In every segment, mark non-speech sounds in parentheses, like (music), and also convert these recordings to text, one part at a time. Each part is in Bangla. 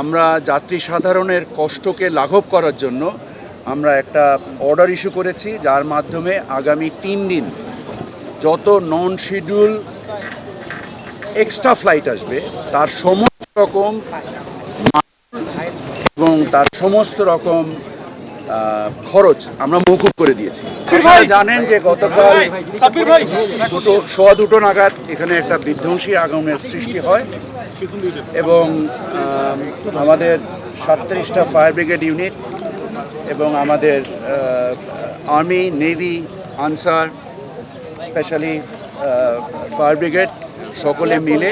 আমরা যাত্রী সাধারণের কষ্টকে লাঘব করার জন্য আমরা একটা অর্ডার ইস্যু করেছি, যার মাধ্যমে আগামী তিন দিন যত নন শিডিউল এক্সট্রা ফ্লাইট আসবে, তার সমস্ত রকম এবং তার সমস্ত রকম খরচ আমরা মৌকুব করে দিয়েছি। আপনারা জানেন যে গতকাল দুটো সোয়া দুটো নাগাদ এখানে একটা বিধ্বংসী আগুনের সৃষ্টি হয় এবং আমাদের সাতত্রিশটা ফায়ার ব্রিগেড ইউনিট এবং আমাদের army navy Ansar specially fire brigade সকলে মিলে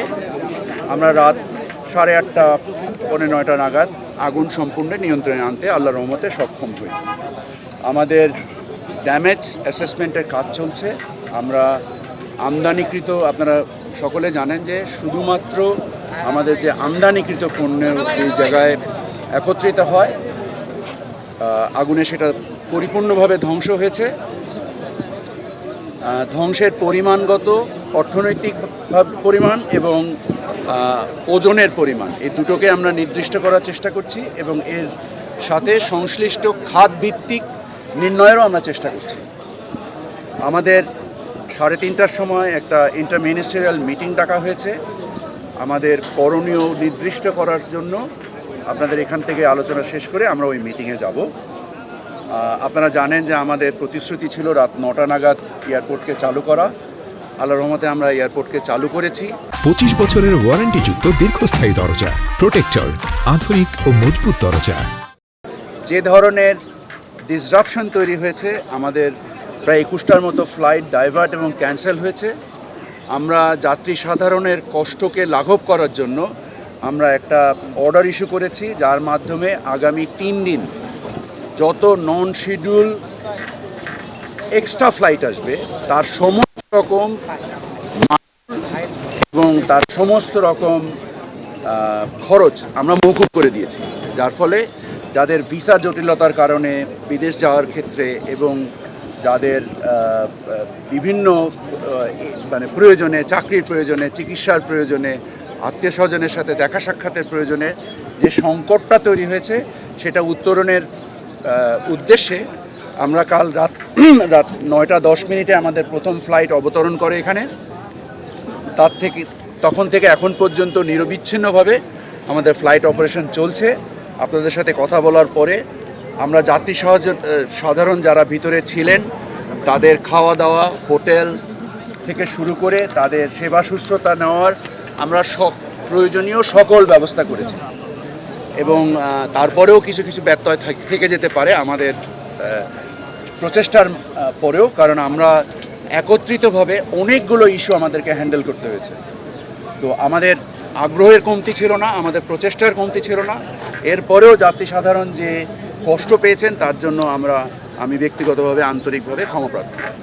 আমরা রাত সাড়ে আটটা, পৌনে নয়টা নাগাদ আগুন সম্পূর্ণ নিয়ন্ত্রণে আনতে আল্লাহ রহমতে সক্ষম হই। আমাদের ড্যামেজ অ্যাসেসমেন্টের কাজ চলছে। আমরা আমদানিকৃত, আপনারা সকলে জানেন যে শুধুমাত্র আমাদের যে আমদানিকৃত পণ্যের যে জায়গায় একত্রিত হয় আগুনে সেটা পরিপূর্ণভাবে ধ্বংস হয়েছে। ধ্বংসের পরিমাণগত অর্থনৈতিক পরিমাণ এবং ওজনের পরিমাণ। এই দুটোকে আমরা নির্দিষ্ট করার চেষ্টা করছি এবং এর সাথে সংশ্লিষ্ট খাত ভিত্তিক নির্ণয়েরও আমরা চেষ্টা করছি। আমাদের সাড়ে তিনটার সময় একটা ইন্টার মিনিস্ট্রিয়াল মিটিং ডাকা হয়েছে। আমাদের করণীয় নির্দিষ্ট করার জন্য আপনাদের এখান থেকে আলোচনা শেষ করে আমরা ওই মিটিংয়ে যাব। আপনারা জানেন যে আমাদের প্রতিশ্রুতি ছিল রাত নটা নাগাদ এয়ারপোর্টকে চালু করা। আল্লাহ রহমতে আমরা এয়ারপোর্টকে চালু করেছি। পঁচিশ বছরের ওয়ারেন্টিযুক্ত দীর্ঘস্থায়ী দরজা প্রোটেক্টর আধুনিক ও মজবুত দরজা। যে ধরনের ডিসরাপশন তৈরি হয়েছে আমাদের প্রায় একুশটার মতো ফ্লাইট ডাইভার্ট এবং ক্যান্সেল হয়েছে। আমরা যাত্রী সাধারণের কষ্টকে লাঘব করার জন্য আমরা একটা অর্ডার ইস্যু করেছি যার মাধ্যমে আগামী তিন দিন যত নন শিডিউল এক্সট্রা ফ্লাইট আসবে তার সমস্ত রকম এবং তার সমস্ত রকম খরচ আমরা মৌকুব করে দিয়েছি। যার ফলে যাদের ভিসা জটিলতার কারণে বিদেশ যাওয়ার ক্ষেত্রে এবং যাদের বিভিন্ন মানে প্রয়োজনে, চাকরির প্রয়োজনে, চিকিৎসার প্রয়োজনে আত্মীয় স্বজনের সাথে দেখা সাক্ষাতের প্রয়োজনে যে সংকটটা তৈরি হয়েছে, সেটা উত্তরণের উদ্দেশ্যে আমরা কাল রাত (clears throat) রাত নয়টা দশ মিনিটে আমাদের প্রথম ফ্লাইট অবতরণ করে এখানে। তার থেকে, তখন থেকে এখন পর্যন্ত নিরবিচ্ছিন্নভাবে আমাদের ফ্লাইট অপারেশন চলছে। আপনাদের সাথে কথা বলার পরে আমরা যাত্রী সহজ সাধারণ যারা ভিতরে ছিলেন, তাদের খাওয়া দাওয়া, হোটেল থেকে শুরু করে তাদের সেবা শুশ্রূষা নেওয়ার আমরা সব প্রয়োজনীয় সকল ব্যবস্থা করেছি। এবং তারপরেও কিছু কিছু ব্যত্যয় থাক- যেতে পারে আমাদের প্রচেষ্টার পরেও, কারণ আমরা একত্রিতভাবে অনেকগুলো ইস্যু আমাদেরকে হ্যান্ডেল করতে হয়েছে। তো আমাদের আগ্রহের কমতি ছিল না, আমাদের প্রচেষ্টার কমতি ছিল না। এরপরেও যাত্রী সাধারণ যে কষ্ট পেয়েছেন, তার জন্য আমরা, আমি ব্যক্তিগতভাবে, আন্তরিকভাবে ক্ষমা প্রার্থী